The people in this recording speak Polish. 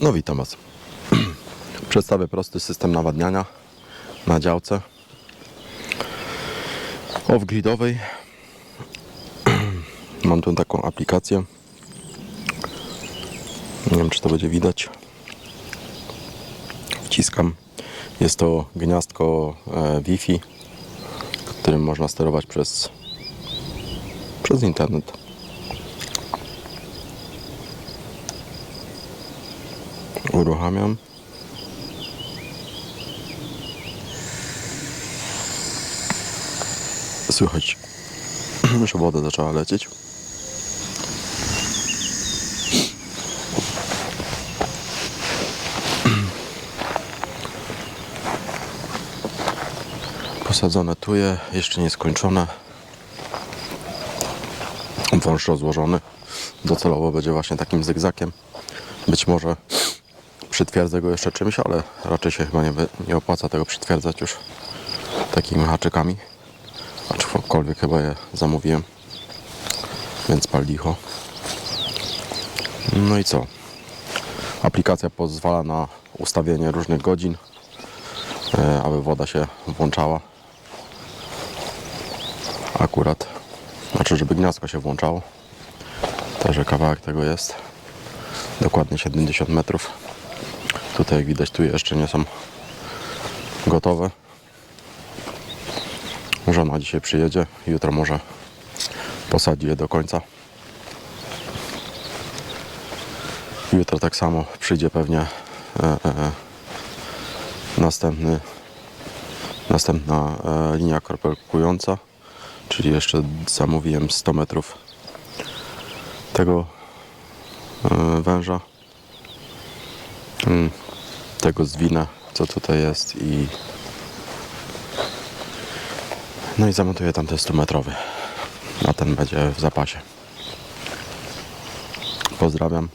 No witam Was. Przedstawię prosty system nawadniania na działce off-gridowej. Mam tu taką aplikację. Nie wiem czy to będzie widać. Wciskam. Jest to gniazdko e, Wi-Fi, którym można sterować przez, przez internet. Uruchamiam. Słychać, że woda zaczęła lecieć. Posadzone tuje, jeszcze nie skończone. Wąż rozłożony. Docelowo będzie właśnie takim zygzakiem. Być może przytwierdzę go jeszcze czymś, ale raczej się chyba nie, nie opłaca tego przytwierdzać już takimi haczykami. Aczkolwiek chyba je zamówiłem. Więc pal licho. No i co? Aplikacja pozwala na ustawienie różnych godzin, e, aby woda się włączała. Akurat. Znaczy, żeby gniazdko się włączało. Także kawałek tego jest. Dokładnie 70 metrów. Tutaj jak widać, tu jeszcze nie są gotowe. Żona dzisiaj przyjedzie, jutro może posadzi je do końca. Jutro tak samo przyjdzie pewnie e, e, następny, następna e, linia korpelkująca, czyli jeszcze zamówiłem 100 metrów tego e, węża. Mm, tego zwinę, co tutaj jest i no i zamontuję tam ten 100 metrowy a ten będzie w zapasie. Pozdrawiam